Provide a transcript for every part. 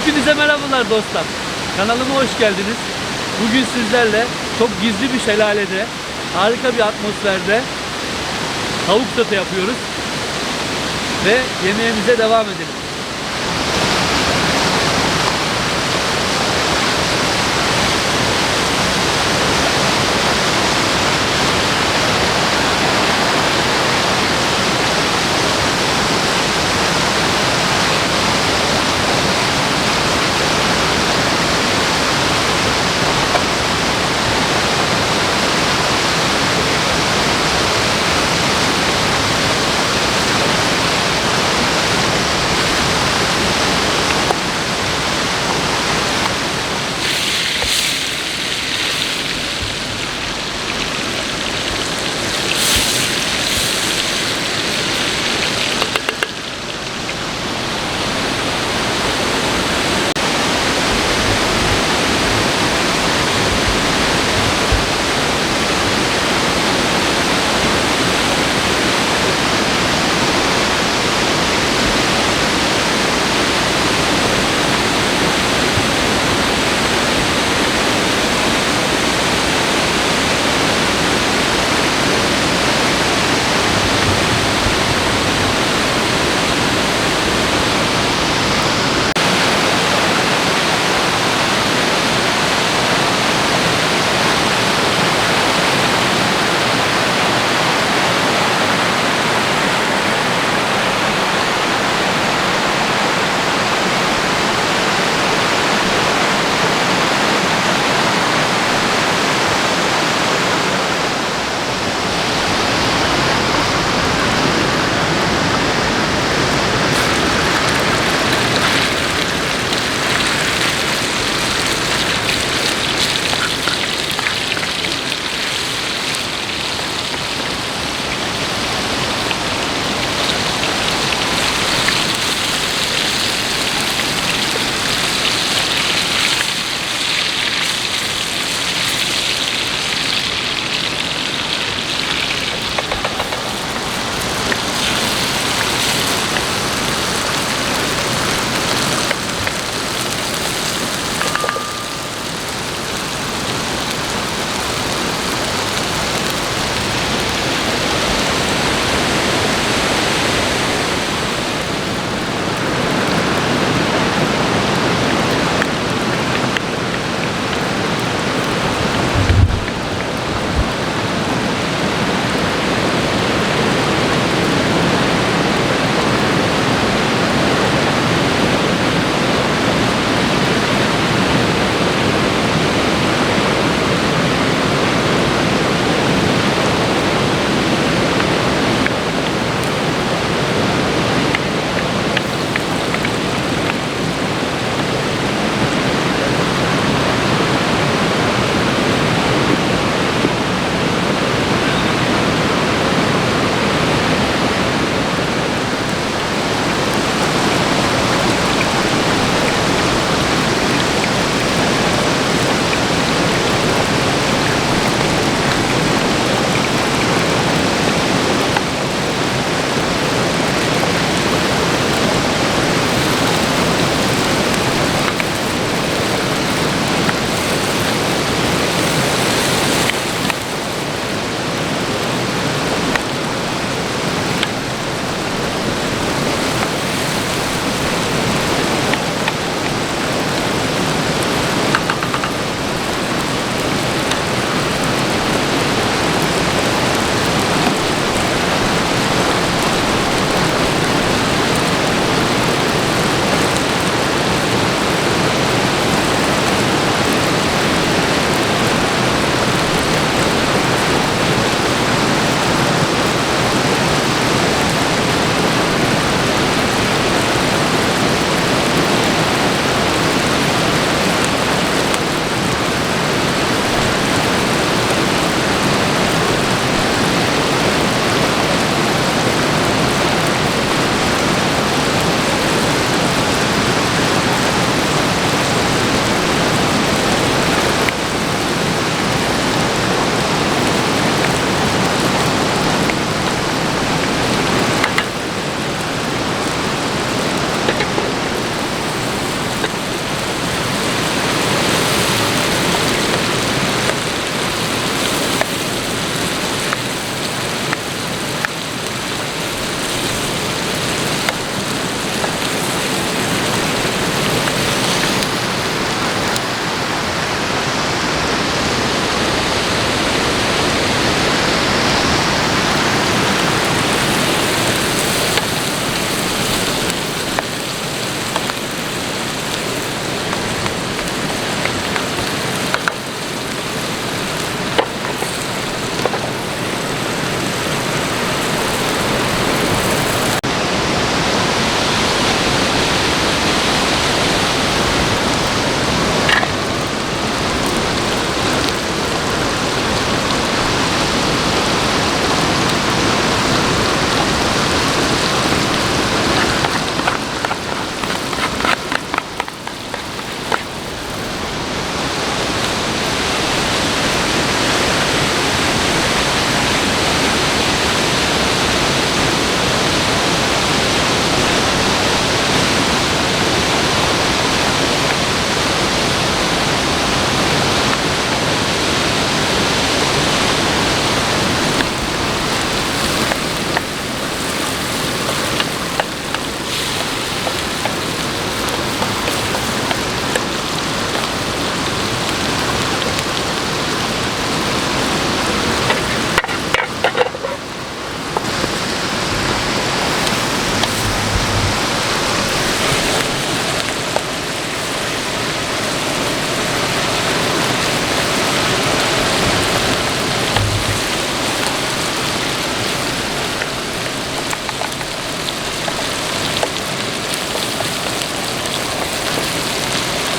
Hepinize merhabalar dostlar. Kanalıma hoş geldiniz. Bugün sizlerle çok gizli bir şelalede, harika bir atmosferde tavuk sote yapıyoruz. Ve yemeğimize devam edelim.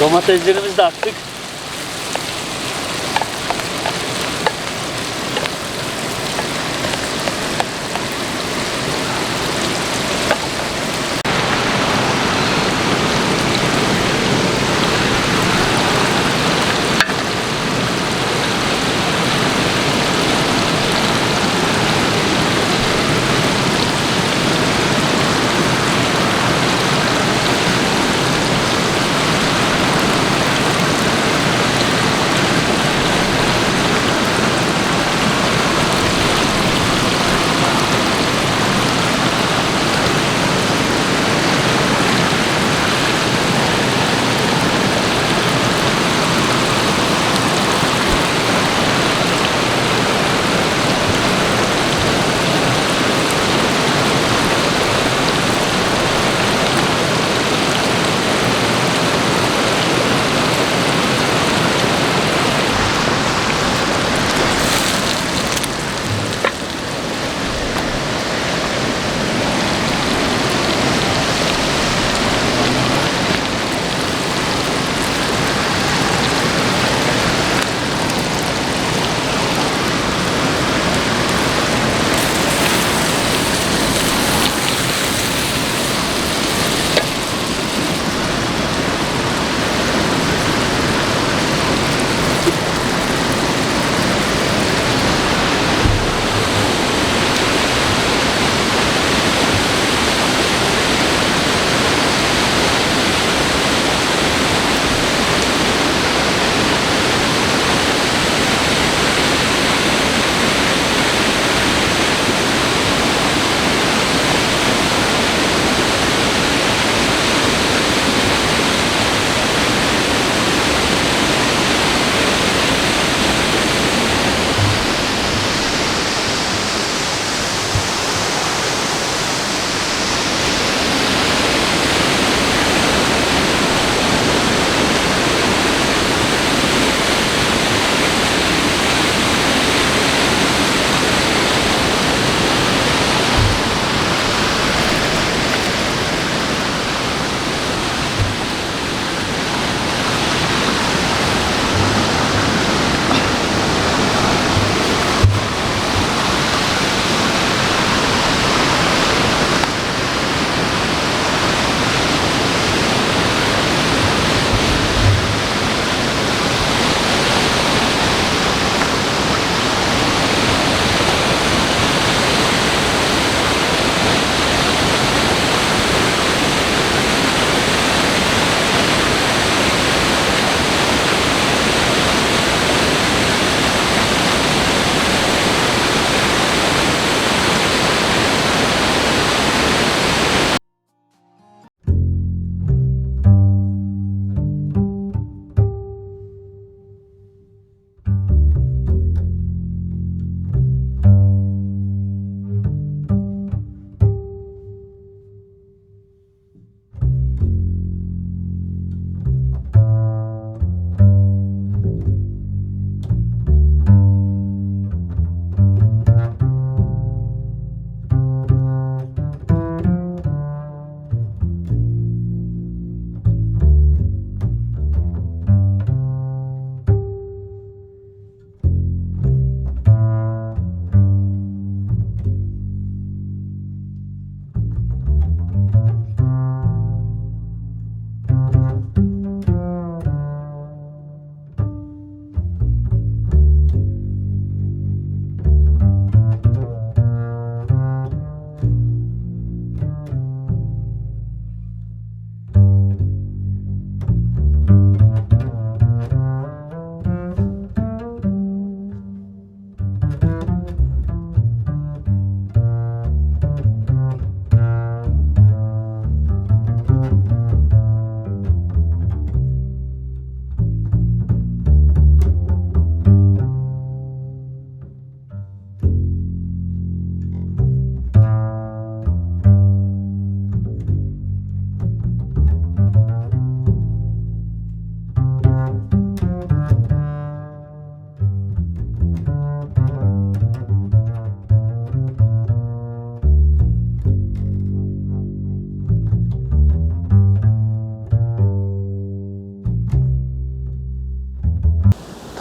Domateslerimizi de attık.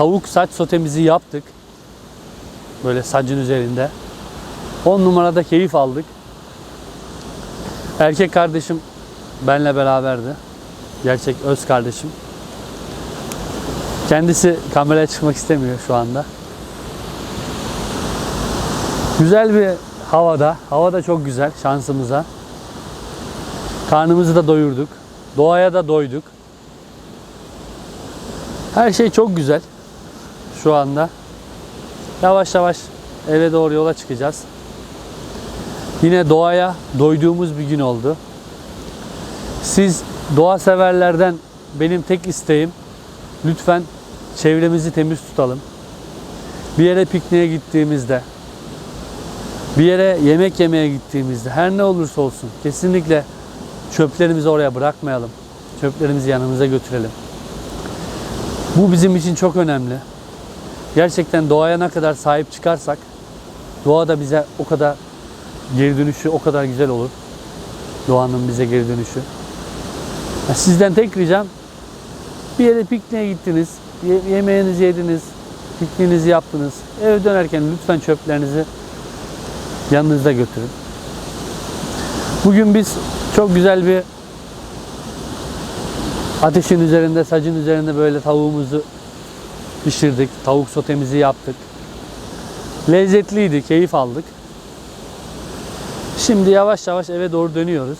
Tavuk saç sotemizi yaptık. Böyle sacın üzerinde. 10 numarada keyif aldık. Erkek kardeşim benle beraberdi. Gerçek öz kardeşim. Kendisi kameraya çıkmak istemiyor şu anda. Güzel bir havada. Hava da çok güzel şansımıza. Karnımızı da doyurduk. Doğaya da doyduk. Her şey çok güzel şu anda. Yavaş yavaş eve doğru yola çıkacağız. Yine doğaya doyduğumuz bir gün oldu. Siz doğa severlerden benim tek isteğim lütfen çevremizi temiz tutalım. Bir yere pikniğe gittiğimizde, bir yere yemek yemeye gittiğimizde her ne olursa olsun kesinlikle çöplerimizi oraya bırakmayalım. Çöplerimizi yanımıza götürelim. Bu bizim için çok önemli. Gerçekten doğaya ne kadar sahip çıkarsak doğa da bize o kadar geri dönüşü o kadar güzel olur. Doğanın bize geri dönüşü. Sizden tek ricam bir yere pikniğe gittiniz, ye- yemeğinizi yediniz, pikniğinizi yaptınız. Eve dönerken lütfen çöplerinizi yanınızda götürün. Bugün biz çok güzel bir ateşin üzerinde, sacın üzerinde böyle tavuğumuzu pişirdik. Tavuk sotemizi yaptık. Lezzetliydi, keyif aldık. Şimdi yavaş yavaş eve doğru dönüyoruz.